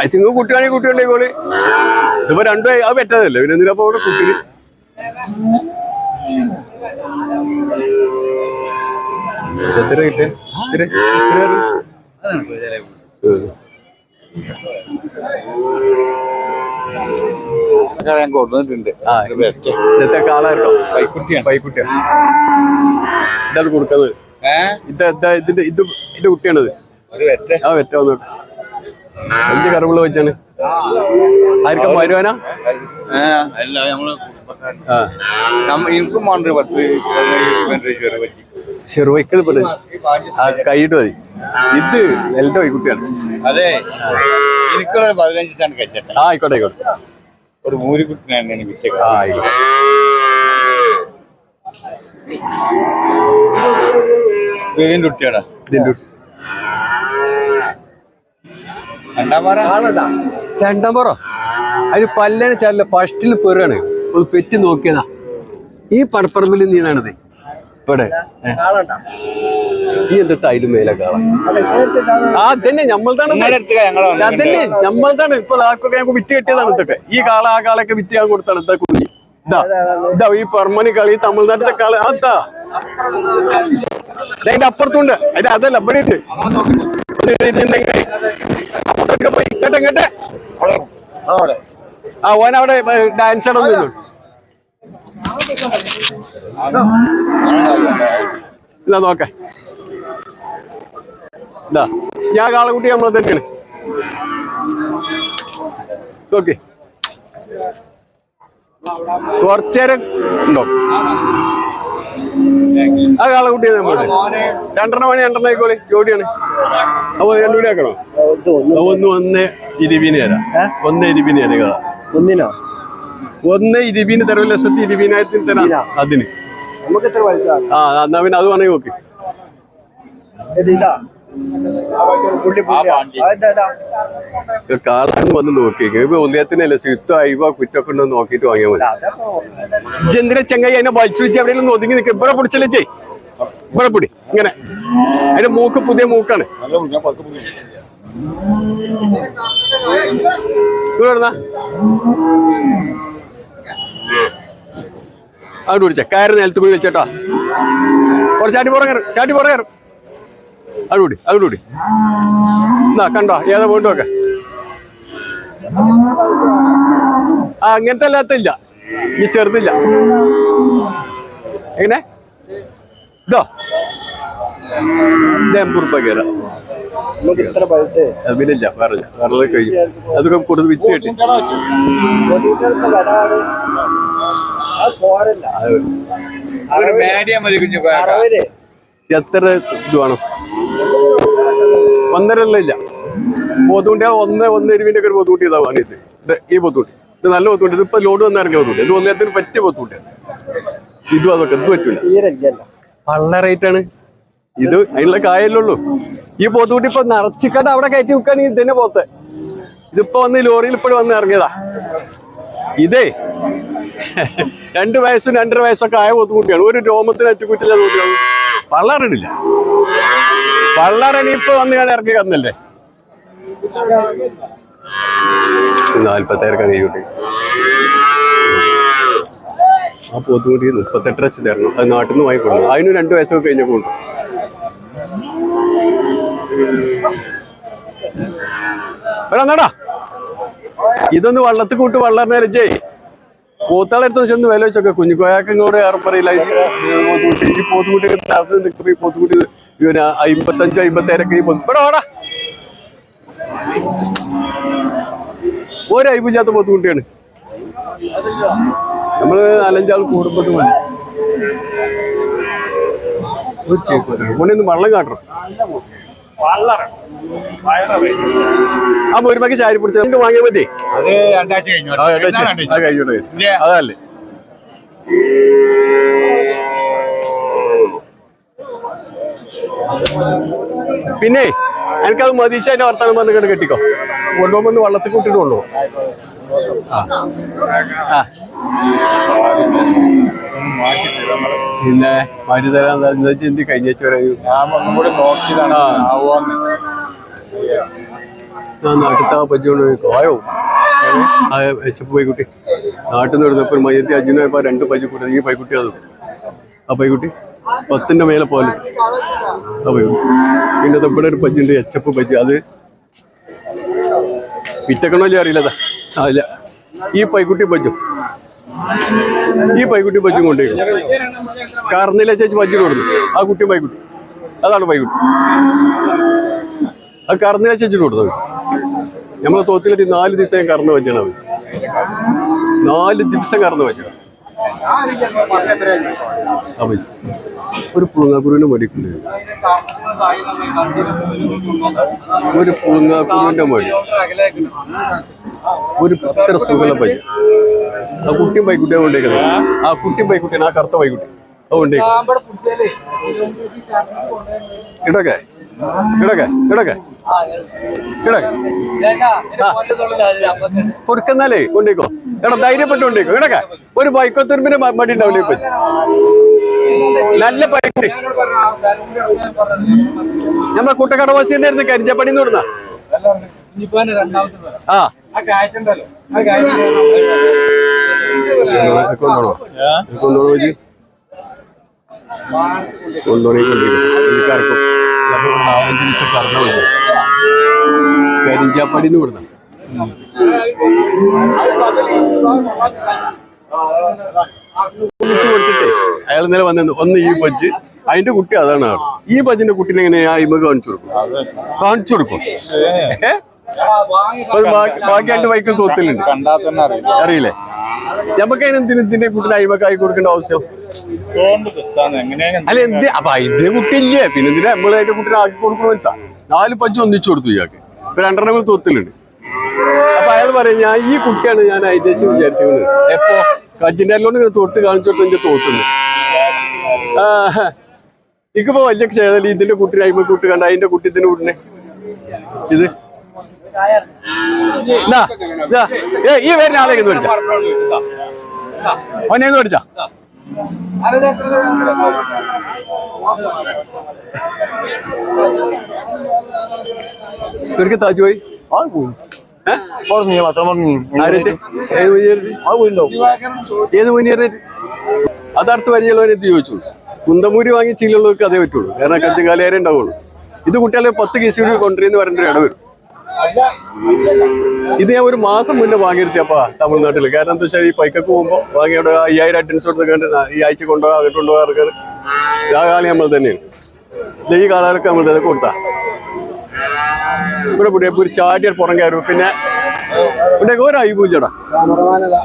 അയച്ചിങ്ങ് കുട്ടിയാണെങ്കിൽ കുട്ടിയുണ്ടെങ്കിൽ കോളി ഇതിപ്പോ രണ്ടു അത് പറ്റാതല്ലേ? പിന്നെ എന്തിനാ അവിടെ കുട്ടി? എത്ര? കിട്ടിയ എത്ര. ഞാൻ ഇന്നത്തെ പൈക്കുട്ടിയാണ്. ഇതാണ് കൊടുക്കുന്നത് ഇത് ഇത് ഇതാ ഇതിന്റെ ഇത് ഇതിന്റെ കുട്ടിയാണിത്. ഒരു വെറ്റ. ആ വെറ്റ വന്നോട്ട്. വലിയ കറവുള്ള വെച്ചാണ് ആർക്കും വരുവാനാ ചെറുവൈക്കൾ കൈയിട്ട് മതി. ഇത് എല്ലാം കുട്ടിയാണ് അതെ. എനിക്കുള്ള പതിനഞ്ച് ആയിക്കോട്ടെ ആയിക്കോട്ടെ. ഒരു മൂരിക്കുട്ടിനാണ് എനിക്ക് ആയിക്കോട്ടെ. ഇതിന്റെ കുട്ടിയാടാ? കുട്ടി. രണ്ടാം പറ? അതിന് പല്ലേനെ ചല്ല ഫസ്റ്റിൽ പെറുകയാണ് ഒന്ന് പെറ്റി നോക്കിയതാ. ഈ പടപ്പറമ്പിൽ നീനാണിത് ഇവിടെ. ഏ. ഈ എന്താ അതിലും മേലെ കാണാം ആ തന്നെ ഞമ്മൾതാണ് അതന്നെ ഞമ്മൾതാണ്. ഇപ്പൊ ആർക്കൊക്കെ ഞങ്ങൾക്ക് വിറ്റ് കെട്ടിയതാണ് ഇതൊക്കെ. ഈ കാള ആ കാളൊക്കെ വിറ്റ് ഞാൻ കൊടുത്താണ്. ഇതാ കുഞ്ഞി. ഇതാ ഇതാ ഈ പറമണി കളി തമിഴ്നാട്ടിലെ കാള. അതാ അതിന്റെ അപ്പുറത്തുണ്ട്. അതിന്റെ അതല്ല ഇവിടെ ഉണ്ട് കേട്ടെ? ആ ഓൻ അവിടെ ഡാൻസ് ഇടുന്നു ഇല്ല നോക്കേ. ഇതാ ഞാൻ കാളക്കുട്ടി നമ്മളെ തന്നെയാണ്. നോക്കി. കുറച്ചേരം ഉണ്ടോ? ആ കാളക്കുട്ടി രണ്ടെണ്ണം മണി രണ്ടെണ്ണം ആയിക്കോളെ. ജോഡിയാണ്. അപ്പൊ രണ്ടുകൂടി ആക്കണോ? ഒന്ന് ഒന്ന് ഇരുപതിന് തരാം. ഒന്ന് ഇരുപതിന് തരാം കാള ഒന്നിനോ? ഒന്ന് ഇരുപീന് തരാം ഒരു ലക്ഷത്തി ഇരുപതിനായിരത്തിന് തരാം. അതിന്. നമുക്ക് എത്ര വലുതാ? ആ എന്നാ പിന്നെ അത് വേണമെങ്കിൽ നോക്ക്. വന്ന് നോക്കി. അയവ കുറ്റൊക്കെ ഉണ്ടോ നോക്കിട്ട് വാങ്ങിയാൽ മതി. ഇജെന്തിനെ ചങ്ങായി അതിനെ വലിച്ചു വെച്ച് എവിടെയെങ്കിലും ഒതുങ്ങി നിൽക്കുക ഇവിടെ പിടിച്ചല്ലേ ചെയ് ഇവിടെ പൊടി. ഇങ്ങനെ. അതിന്റെ മൂക്ക് പുതിയ മൂക്കാണ്. അവിടെ പിടിച്ച. കയറി നിലത്ത് പോയി വിളിച്ചേട്ടോ കുറച്ച് ചാട്ടി പുറകേറും ചാട്ടി പുറകെ അവിടെ അതുകൂടി അവിടെ എന്നാ കണ്ടോ? ഏതാ പോയിട്ട് നോക്ക ആ അങ്ങനത്തെ അല്ലാത്തില്ല ഈ ചെറുതില്ല. എങ്ങനെ? ഇതോ. എൺപത് റുപ്യ കയറാം. ഇല്ല വേറെ കഴിഞ്ഞു. അതൊക്കെ കൊടുത്ത് വിറ്റ് കിട്ടി. എത്ര ഇത് വേണം? ഒന്നര ഇല്ല. പോത്തുകുട്ടിയാൽ ഒന്ന് ഒന്ന് എരുവിന്റെ ഒക്കെ ഒരു പോത്തുകുട്ടി ഇതാ വാങ്ങിയത്. ഇത് ഈ പോത്തുകുട്ടി ഇത് നല്ല പോത്തുകുട്ടി ഇതിപ്പോ ലോഡ് വന്ന് ഇറങ്ങിയ പോത്തുകുട്ടി ഇത് ഒന്നേരത്തിന് പറ്റിയ പോത്തുകുട്ടിയാണ് ഇതും അതൊക്കെ ഇത് പറ്റൂല. റേറ്റ് ആണ്. ഇത് അതിനുള്ള കായലുള്ളൂ ഈ പോത്തുകുട്ടി ഇപ്പൊ നിറച്ചിക്കാണ്ട് അവിടെ കയറ്റി വെക്കുകയാണെങ്കിൽ തന്നെ പോത്ത് ഇതിപ്പോ വന്ന് ലോറിയിൽ ഇപ്പോഴും വന്ന് ഇറങ്ങിയതാ. ഇതേ രണ്ട് വയസ്സും രണ്ടര വയസ്സൊക്കെ ആയ പോത്തുകുട്ടിയാണ് ഒരു രോമത്തിന് അറ്റുകുറ്റില്ല തോന്നിയാണ് പള്ളറിടില്ല പള്ളറണി ഇപ്പൊ വന്ന് ഞാൻ ഇറങ്ങി കന്നല്ലേ? നാൽപ്പത്തേർക്കാണ് ഈ കുട്ടി. ആ പോത്തുകുട്ടി മുപ്പത്തെട്ട് ലക്ഷം തരണം. അത് നാട്ടിൽ നിന്ന് വാങ്ങിക്കൊടുക്കും അതിന് രണ്ട് വയസ്സൊക്കെ കഴിഞ്ഞപ്പോൾ ഉണ്ട് വേടാ ഇതൊന്ന് വള്ളത്തിൽ കൂട്ട് വള്ളറിനെ ലജ്ജേ പോത്താളെടുത്ത് ചെന്ന് വില വെച്ചൊക്കെ. കുഞ്ഞുകോയാക്കങ്ങോട് ഏറെപ്പറയില്ല ഈ പോത്തുകുട്ടി ഈ പോത്തുകുട്ടി നടന്ന് നിൽക്കുമ്പോ ഈ പോത്തുകുട്ടി പിന്നെ അമ്പത്തഞ്ചോ അമ്പത്തേരൊക്കെ ഇവിടെ ഓടാ ഒരു അയിപ്പില്ലാത്ത പോത്തുകുട്ടിയാണ് നമ്മൾ നാലഞ്ചാൾ കൂടുമ്പോൾ മതി ഒരു ചേക്കോട്ടെ ഒന്ന് വെള്ളം കാട്ടണം. അപ്പൊ ഒരു പക്കി ചാരി പിടിച്ച. വാങ്ങിയാൽ മതി. അത് പിന്നെ എനിക്കത് മതിച്ച് അതിന്റെ വർത്താനം പറഞ്ഞിട്ട് കെട്ടിക്കോ. കൊണ്ടുപോകുമ്പോ ഒന്ന് വള്ളത്തിൽ കൂട്ടിട്ട് കൊണ്ടുപോകും. പിന്നെ മാറ്റി തരാൻ എന്ത് കഴിഞ്ഞ ആ. പജ്ജോണ്ട് കായോ എച്ചപ്പ് പൈക്കുട്ടി നാട്ടിൽ നിന്ന് എടുത്തപ്പോൾ മയ്യത്തി അജിന് രണ്ട് പൈക്കുട്ടി ഈ പൈക്കുട്ടി അത്. ആ പൈക്കുട്ടി? പത്തിന്റെ മേലെ പോലെ. പൈക്കുട്ടി പിന്നെ ഇവിടെ ഒരു പജ്ജുണ്ട് എച്ചപ്പ് പജ്ജ് അത് വിറ്റക്കണോ ഇല്ലേ അറിയില്ല അല്ല ഈ പൈക്കുട്ടി പജ്ജും ഈ പൈക്കുട്ടി പജ്ജും കൊണ്ടുവരും. കാർന്നിലെ ചേച്ചി പജ്ജിന് കൊടുത്തു. ആ കുട്ടി പൈക്കുട്ടി. അതാണ് പൈക്കുട്ടി. അത് കറന്നില്ല ചേച്ചി കൊടുത്തത് നമ്മളെ തോത്തിലെത്തി നാല് ദിവസം കറന്ന് വെച്ചാണ് നാല് ദിവസം കറന്ന് വെച്ചാണ്. ഒരു പുളുങ്ങാക്കുരുവിന്റെ മടിക്കുണ്ട് ഒരു പുളുങ്ങാക്കുരുവിന്റെ മടി. ഒരു പത്ര സുഖല പൈ ആ കുട്ടിയും പൈക്കുട്ടിയെ കൊണ്ടേക്കുന്നത് ആ കുട്ടിയും പൈക്കുട്ടിയാണ് ആ കറുത്ത പൈക്കുട്ടി അത് കൊണ്ടേക്കും കൊടുക്കുന്നാലേ കൊണ്ടേക്കോ. എടാ ധൈര്യപ്പെട്ട് കേടക്ക? ഒരു ബൈക്കത്തുരുമ്പിന് മടി ഉണ്ടാവില്ലേ ഇപ്പൊ? നല്ല പൈക്കുട്ടി നമ്മളെ കൂട്ടക്കടവാസിന്റെ ആയിരുന്നു കരിഞ്ചപ്പടി എന്ന് പറഞ്ഞ? ആ. കൊണ്ടോണോ കൊണ്ടോണോ വന്നു കരിഞ്ചാപ്പടിന്ന് വിടുന്ന അയാൾ ഇന്നലെ വന്നു ഒന്ന് ഈ ബജ്ജ് അതിന്റെ കുട്ടി അതാണ് ഈ ബജ്ജിന്റെ കുട്ടീനെ എങ്ങനെ ആ ഇമ കാണിച്ചു കൊടുക്കും? കാണിച്ചു കൊടുക്കും. ബാക്കി ബാക്കി രണ്ട് ബൈക്കിൽ തോത്തിലുണ്ട് അറിയില്ല? നമുക്ക് അതിന് എന്തിന് ഇതിന്റെ കുട്ടിനെ അയിമക്കായി കൊടുക്കേണ്ട ആവശ്യം? അല്ല എന്ത്? അപ്പൊ അതിന്റെ കുട്ടി ഇല്ലേ പിന്നെ എന്തിനാ നമ്മൾ അതിന്റെ കുട്ടിനെ ആക്കി കൊടുക്കണമെന്ന് മനസ്സാ നാല് പഞ്ച് ഒന്നിച്ചു കൊടുത്തു ഇയാൾക്ക്. രണ്ടെണ്ണം തോത്തിലുണ്ട് അയാൾ പറയും ഞാൻ ഈ കുട്ടിയാണ് ഞാൻ അയച്ചു വിചാരിച്ചത് എപ്പോ? കജിന്റെ അല്ലോണ്ട് ഇങ്ങനെ തൊട്ട് കാണിച്ചോട്ട് എന്റെ തോട്ടുന്നു. ആ ഇക്കിപ്പോ വലിയ ക്ഷേതല്ല ഇതിന്റെ കുട്ടി അയിമ കുട്ടി കണ്ട? അതിന്റെ കുട്ടി ഇതിന്റെ കുട്ടിനെ ഇത്? ഈ വരുന്ന ആളെ എന്ന് വിളിച്ച. അവനെ വിളിച്ചാ. ഇവർക്ക് താജ് പോയി. ഏത് മുനിയറിന് ഏത് മുനിയറിന് അതർത്ഥ പരിചയമുള്ളവരെത്തി ചോദിച്ചു. കുന്തമൂരി വാങ്ങി ചീലുള്ളവർക്ക് അതേ പറ്റുള്ളൂ. കാരണം കഞ്ചുകാലേരെ ഉണ്ടാവുള്ളൂ. ഇത് കുട്ടികളെ പത്ത് കേസ് കൂടി കൊണ്ടുവരുന്ന പറഞ്ഞിട്ട് ഇട വരും. ഇത് ഞാൻ ഒരു മാസം മുന്നേ വാങ്ങിയിരുത്തിയപ്പാ തമിഴ്നാട്ടിൽ കാരണം എന്താ വെച്ചാൽ ഈ പൈക്കൊക്കെ പോകുമ്പോൾ വാങ്ങി അവിടെ അയ്യായിരം അറ്റൻസ് കൊടുത്ത് കണ്ട് ഈ ആഴ്ച കൊണ്ടുപോകാൻ കൊണ്ടുപോകാൻ ആ കാലം നമ്മൾ തന്നെയാണ്. ഈ കാലങ്ങളൊക്കെ നമ്മൾ തന്നെ കൊടുത്താ? ഇവിടെ ഇവിടെ ഒരു ചാടിയ പുറം കയറും. പിന്നെ ഇവിടെ ഒരു Thank ക്യാമറമാനതാ